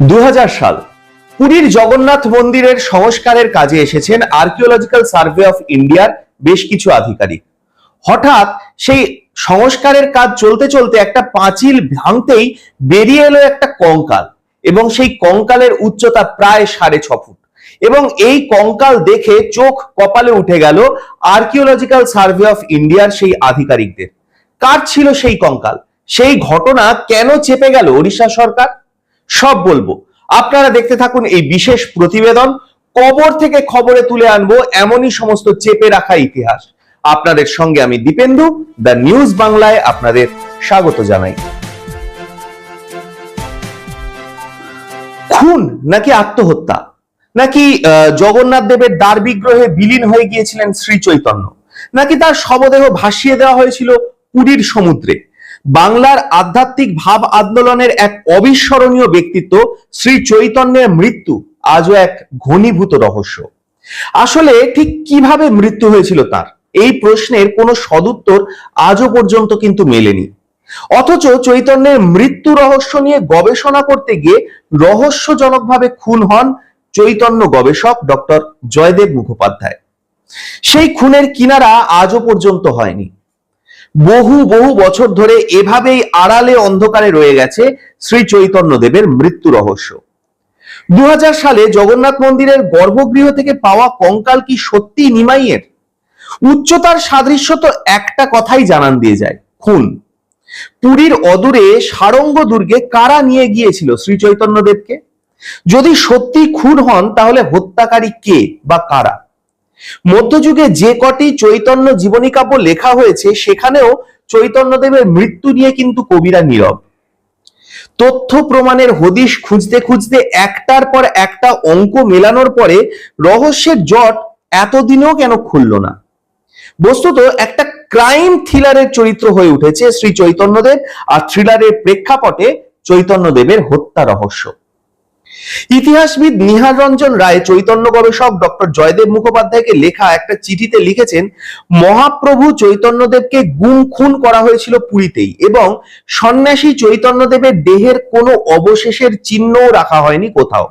দু হাজার সাল, পুরীর জগন্নাথ মন্দিরের সংস্কারের কাজে এসেছেন আর্কিওলজিক্যাল সার্ভে অফ ইন্ডিয়ার বেশ কিছু আধিকারিক। হঠাৎ সেই সংস্কারের কাজ চলতে চলতে একটা পাঁচিল ভাঙতেই বেরিয়ে এলো একটা কঙ্কাল এবং সেই কঙ্কালের উচ্চতা প্রায় সাড়ে ছ ফুট এবং এই কঙ্কাল দেখে চোখ কপালে উঠে গেল আর্কিওলজিক্যাল সার্ভে অফ ইন্ডিয়ার সেই আধিকারিকদের। কার ছিল সেই কঙ্কাল? সেই ঘটনা কেন চেপে গেল ওড়িশা সরকার? সব বলব। আপনারা দেখতে থাকুন এই বিশেষ প্রতিবেদন। কবর থেকে খবরে তুলে আনব এমনই সমস্ত চেপে রাখা ইতিহাস। আপনাদের সঙ্গে আমি দীপেন্দু, দ্য নিউজ বাংলায় আপনাদের স্বাগত জানাই। খুন নাকি আত্মহত্যা? নাকি জগন্নাথ দেবের দ্বার বিগ্রহে বিলীন হয়ে গিয়েছিলেন শ্রী চৈতন্য? নাকি তার শবদেহ ভাসিয়ে দেওয়া হয়েছিল পুরীর সমুদ্রে? বাংলার আধ্যাত্মিক ভাব আন্দোলনের এক অবিস্মরণীয় ব্যক্তিত্ব, শ্রী চৈতন্যের মৃত্যু, আজও এক ঘনীভূত রহস্য। আসলে ঠিক কীভাবে মৃত্যু হয়েছিল তার? এই প্রশ্নের কোনো সদুত্তর আজও পর্যন্ত কিন্তু মেলেনি। অথচ চৈতন্যের মৃত্যু রহস্য নিয়ে গবেষণা করতে গিয়ে রহস্যজনকভাবে খুন হন চৈতন্য গবেষক ডক্টর জয়দেব মুখোপাধ্যায়। সেই খুনের কিনারা আজও পর্যন্ত হয়নি। বহু বহু বছর ধরে এভাবেই আড়ালে অন্ধকারে রয়ে গেছে শ্রী চৈতন্য দেবের মৃত্যু রহস্য। দু সালে জগন্নাথ মন্দিরের গর্ভগৃহ থেকে পাওয়া কঙ্কাল কি সত্যি নিমাইয়ের? উচ্চতার সাদৃশ্য তো একটা কথাই জানান দিয়ে যায়, খুন। পুরীর অদূরে সারঙ্গ দুর্গে কারা নিয়ে গিয়েছিল শ্রী চৈতন্য দেবকে? যদি সত্যি খুন হন, তাহলে হত্যাকারী কে বা কারা? মধ্যযুগে যে কটি চৈতন্য জীবনী কাব্য লেখা হয়েছে, সেখানেও চৈতন্যদেবের মৃত্যু নিয়ে কিন্তু কবিরা নীরব। তথ্য প্রমাণের হদিশ খুঁজতে খুঁজতে একটার পর একটা অঙ্ক মেলানোর পরে রহস্যের জট এতদিনেও কেন খুলল না? বস্তুত একটা ক্রাইম থ্রিলারের চরিত্র হয়ে উঠেছে শ্রী চৈতন্যদেব, আর থ্রিলারের প্রেক্ষাপটে চৈতন্যদেবের হত্যা রহস্য। ইতিহাসবিদ নিহার রঞ্জন রায়, চৈতন্য গবেষক ডক্টর জয়দেব মুখোপাধ্যায়কে লেখা একটা চিঠিতে লিখেছেন, মহাপ্রভু চৈতন্যদেবকে গুম খুন করা হয়েছিল পুরীতেই এবং সন্ন্যাসী চৈতন্যদেবের দেহের কোনো অবশেষের চিহ্নও রাখা হয়নি কোথাও।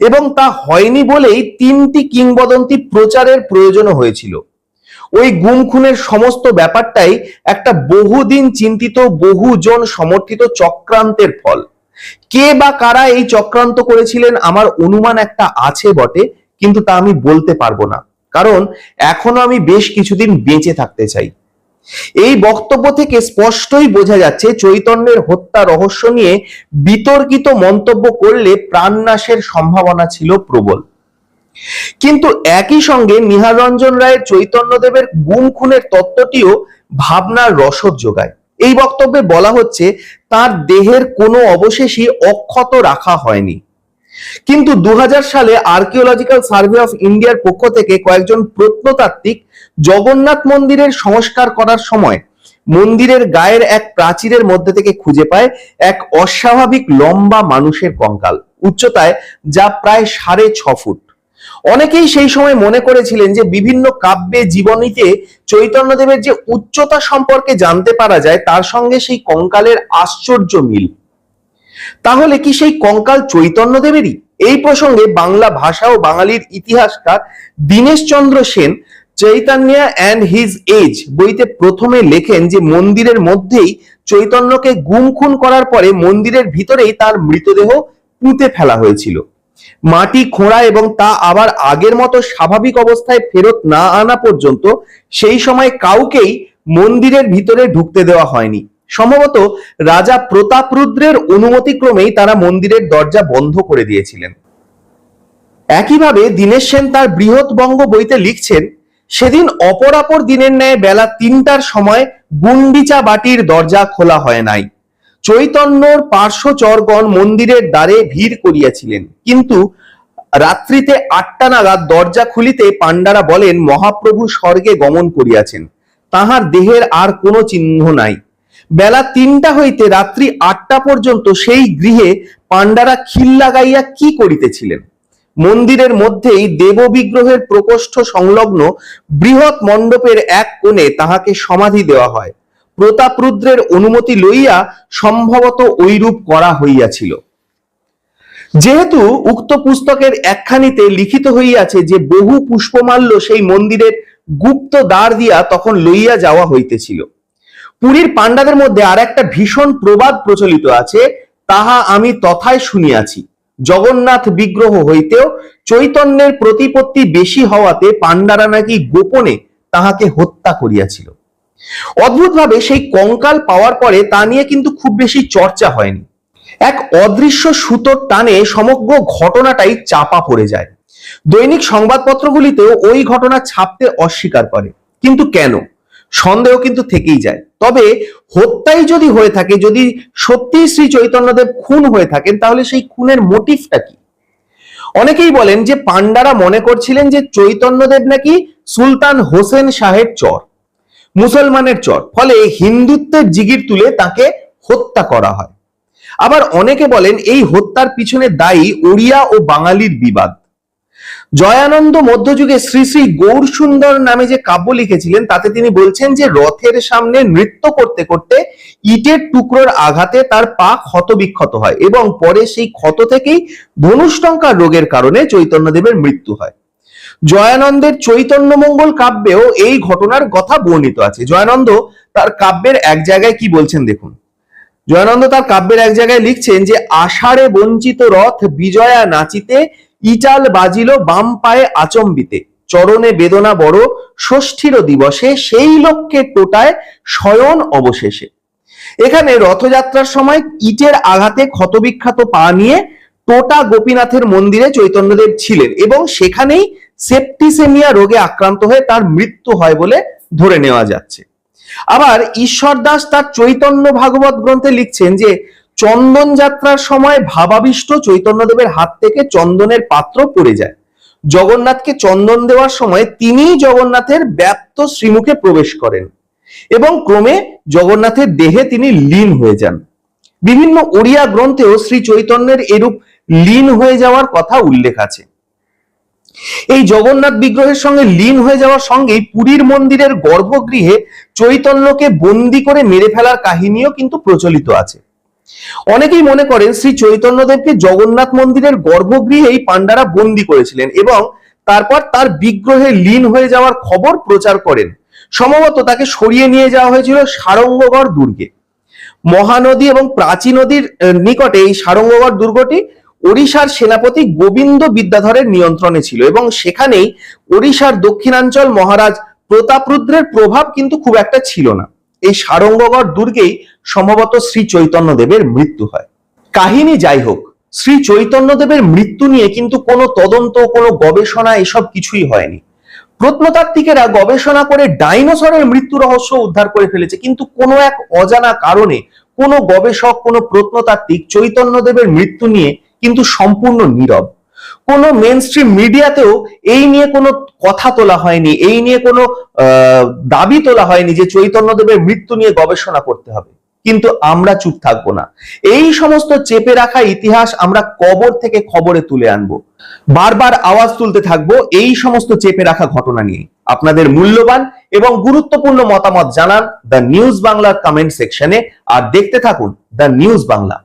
এবং তা হয়নি বলেই তিনটি কিংবদন্তি প্রচারের প্রয়োজন হয়েছিল। ওই গুম খুনের সমস্ত ব্যাপারটাই একটা বহুদিন চিন্তিত, বহুজন সমর্থিত চক্রান্তের ফল। কে বা কারা এই চক্রান্ত করেছিলেন আমার অনুমান একটা আছে বটে, কিন্তু তা আমি বলতে পারব না। কারণ এখনও আমি বেশ কিছুদিন বেঁচে থাকতে চাই। এই বক্তব্য থেকে স্পষ্টই বোঝা যাচ্ছে চৈতন্যের হত্যা রহস্য নিয়ে বিতর্কিত মন্তব্য করলে প্রাণনাশের সম্ভাবনা ছিল প্রবল। কিন্তু একই সঙ্গে নিহারঞ্জন রায়ের চৈতন্যদেবের গুম খুনের তত্ত্বটিও ভাবনার রসদ যোগায়। এই বক্তব্যে বলা হচ্ছে, তার দেহের কোনো অবশেষই অক্ষত রাখা হয়নি। কিন্তু দু হাজার সালে আর্কিওলজিক্যাল সার্ভে অফ ইন্ডিয়ার পক্ষ থেকে কয়েকজন প্রত্নতাত্ত্বিক জগন্নাথ মন্দিরের সংস্কার করার সময় মন্দিরের গায়ের এক প্রাচীরের মধ্যে থেকে খুঁজে পায় এক অস্বাভাবিক লম্বা মানুষের কঙ্কাল, উচ্চতায় যা প্রায় সাড়ে ছ ফুট। অনেকেই সেই সময় মনে করেছিলেন যে বিভিন্ন কাব্যে জীবনীতে চৈতন্যদেবের যে উচ্চতা সম্পর্কে জানতে পারা যায়, তার সঙ্গে সেই কঙ্কালের আশ্চর্য মিল। তাহলে কি সেই কঙ্কাল চৈতন্যদেবেরই? এই প্রসঙ্গে বাংলা ভাষা ও বাঙালির ইতিহাসকার Dinesh Chandra Sen Chaitanya and his age বইতে প্রথমে লেখেন যে মন্দিরের মধ্যেই চৈতন্যকে গুম খুন করার পরে মন্দিরের ভিতরেই তার মৃতদেহ পুঁতে ফেলা হয়েছিল। মাটি, খোঁড়া এবং তা আবার আগের মতো স্বাভাবিক অবস্থায় ফেরত না আনা পর্যন্ত সেই সময় কাউকেই মন্দিরের ভিতরে ঢুকতে দেওয়া হয়নি। সম্ভবত রাজা প্রতাপ প্রতাপরুদ্রের অনুমতিক্রমেই তারা মন্দিরের দরজা বন্ধ করে দিয়েছিলেন। একইভাবে দীনেশ সেন তার বৃহৎ বঙ্গ বইতে লিখছেন, সেদিন অপরাপর দিনের ন্যায় বেলা তিনটার সময় গুন্ডিচা বাটির দরজা খোলা হয় নাই। চৈতন্যর পার্শ্বচরগণ মন্দিরের দ্বারে ভিড় করিয়াছিলেন। কিন্তু রাত্রিতে আটটা নাগাদ দরজা খুলিতে পাণ্ডারা বলেন, মহাপ্রভু স্বর্গে গমন করিয়াছেন। তাহার দেহের আর কোনো চিহ্ন নাই। বেলা তিনটা হইতে রাত্রি আটটা পর্যন্ত সেই গৃহে পাণ্ডারা খিল লাগাইয়া কি করিতেছিলেন? মন্দিরের মধ্যেই দেব বিগ্রহের প্রকোষ্ঠ সংলগ্ন বৃহৎ মণ্ডপের এক কোণে তাহাকে সমাধি দেওয়া হয়। প্রতাপরুদ্রের অনুমতি লইয়া সম্ভবত ঐরূপ করা হইয়াছিল। যেহেতু উক্ত পুস্তকের একখানিতে লিখিত হইয়াছে যে বহু পুষ্পমাল্য সেই মন্দিরের গুপ্ত দ্বার দিয়া তখন লইয়া যাওয়া হইতেছিল। পুরীর পাণ্ডাদের মধ্যে আর একটা ভীষণ প্রবাদ প্রচলিত আছে, তাহা আমি তথায় শুনিয়াছি। জগন্নাথ বিগ্রহ হইতেও চৈতন্যের প্রতিপত্তি বেশি হওয়াতে পাণ্ডারা নাকি গোপনে তাহাকে হত্যা করিয়াছিল। অদ্ভুতভাবে সেই কঙ্কাল পাওয়ার পরে তা নিয়ে কিন্তু খুব বেশি চর্চা হয়নি। এক অদৃশ্য সুতোর টানে সমগ্র ঘটনাটাই চাপা পড়ে যায়। দৈনিক সংবাদপত্রগুলিতেও ওই ঘটনা ছাপতে অস্বীকার করে। কিন্তু কেন? সন্দেহ কিন্তু থেকেই যায়। তবে হত্যাই যদি হয়ে থাকে, যদি সত্যি শ্রী চৈতন্যদেব খুন হয়ে থাকেন, তাহলে সেই খুনের মোটিভটা কি? অনেকেই বলেন যে পান্ডারা মনে করছিলেন যে চৈতন্যদেব নাকি সুলতান হোসেন শাহের চর। মুসলমানের চর। ফলে হিন্দুত্বের জিগির তুলে তাকে হত্যা করা হয়। আবার অনেকে বলেন এই হত্যার পিছনে দায়ী ওড়িয়া ও বাঙালির বিবাদ। জয়ানন্দ মধ্যযুগে শ্রী শ্রী গৌর সুন্দর নামে যে কাব্য লিখেছিলেন, তাতে তিনি বলছেন যে রথের সামনে নৃত্য করতে করতে ইটের টুকরোর আঘাতে তার পা ক্ষত বিক্ষত হয় এবং পরে সেই ক্ষত থেকেই ধনুষ্টঙ্কার রোগের কারণে চৈতন্যদেবের মৃত্যু হয়। জয়ানন্দের চৈতন্য মঙ্গল কাব্যেও এই ঘটনার কথা বর্ণিত আছে। জয়ানন্দ তার কাব্যের এক জায়গায় কি বলছেন দেখুন। জয়ানন্দ তার কাব্যের এক জায়গায় লিখছেন যে, আষাঢ়ে বঞ্চিত রথ বিজয়া নাচিতে, ইটাল বাজিল বাম পায়ে আচম্বিতে। চরণে বেদনা বড়, ষষ্ঠীর দিবসে সেই লক্ষ্যে টোটায় শয়ন অবশেষে। এখানে রথযাত্রার সময় ইটের আঘাতে ক্ষতবিখ্যাত পা নিয়ে টোটা গোপীনাথের মন্দিরে চৈতন্যদেব ছিলেন এবং সেখানেই সেপ্টিসেমিয়া রোগে আক্রান্ত হয়ে তার মৃত্যু হয় বলে ধরে নেওয়া যাচ্ছে। আবার ঈশ্বর দাস তার চৈতন্য ভাগবত গ্রন্থে লিখছেন যে, চন্দন যাত্রার সময় ভাবাবিষ্ট চৈতন্যদেবের হাত থেকে চন্দনের পাত্র পড়ে যায়। জগন্নাথকে চন্দন দেওয়ার সময় তিনিই জগন্নাথের ব্যাপ্ত শ্রীমুখে প্রবেশ করেন এবং ক্রমে জগন্নাথের দেহে তিনি লীন হয়ে যান। বিভিন্ন ওড়িয়া গ্রন্থেও শ্রী চৈতন্যের এরূপ লীন হয়ে যাওয়ার কথা উল্লেখ আছে। এই জগন্নাথ বিগ্রহের সঙ্গে লীন হয়ে যাওয়ার সঙ্গেই পুরীর মন্দিরের গর্ভগৃহে চৈতন্যকে বন্দি করে মেরে ফেলার কাহিনীও কিন্তু প্রচলিত আছে। অনেকেই মনে করেন শ্রী চৈতন্যদেবকে জগন্নাথ মন্দিরের গর্ভগৃহেই পাণ্ডারা বন্দি করেছিলেন এবং তারপর তার বিগ্রহে লীন হয়ে যাওয়ার খবর প্রচার করেন। সম্ভবত তাকে সরিয়ে নিয়ে যাওয়া হয়েছিল সারঙ্গগড় দুর্গে। মহানদী এবং প্রাচী নদীর নিকটে এই সারঙ্গগড় দুর্গটি ওড়িশার সেনাপতি গোবিন্দ বিদ্যাধরের নিয়ন্ত্রণে ছিল এবং সেখানেই ওড়িশার দক্ষিণাঞ্চল মহারাজ প্রতাপরুদ্রের প্রভাব কিন্তু খুব একটা ছিল না। এই সারঙ্গগড় দুর্গেই সম্ভবত শ্রী চৈতন্যদেবের মৃত্যু হয়। কাহিনী যাই হোক, শ্রী চৈতন্যদেবের মৃত্যু নিয়ে কিন্তু কোনো তদন্ত, কোনো গবেষণা এসব কিছুই হয়নি। প্রত্নতাত্ত্বিকেরা গবেষণা করে ডাইনোসরের মৃত্যু রহস্য উদ্ধার করে ফেলেছে, কিন্তু কোনো এক অজানা কারণে কোনো গবেষক, কোনো প্রত্নতাত্ত্বিক চৈতন্যদেবের মৃত্যু নিয়ে কিন্তু সম্পূর্ণ নীরব। কোনো মেন স্ট্রিম মিডিয়াতেও এই নিয়ে কোনো কথা তোলা হয়নি, এই নিয়ে কোনো দাবি তোলা হয়নি যে চৈতন্যদেবের মৃত্যু নিয়ে গবেষণা করতে হবে। কিন্তু আমরা চুপ থাকব না। এই সমস্ত চেপে রাখা ইতিহাস আমরা কবর থেকে খবরে তুলে আনব। বারবার আওয়াজ তুলতে থাকব এই সমস্ত চেপে রাখা ঘটনা নিয়ে। আপনাদের মূল্যবান এবং গুরুত্বপূর্ণ মতামত জানান দ্য নিউজ বাংলার কমেন্ট সেকশনে আর দেখতে থাকুন দ্য নিউজ বাংলা।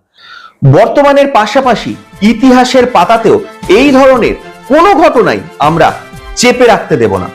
বর্তমানের পাশাপাশি ইতিহাসের পাতাতেও এই ধরনের কোনো ঘটনাই আমরা চেপে রাখতে দেব না।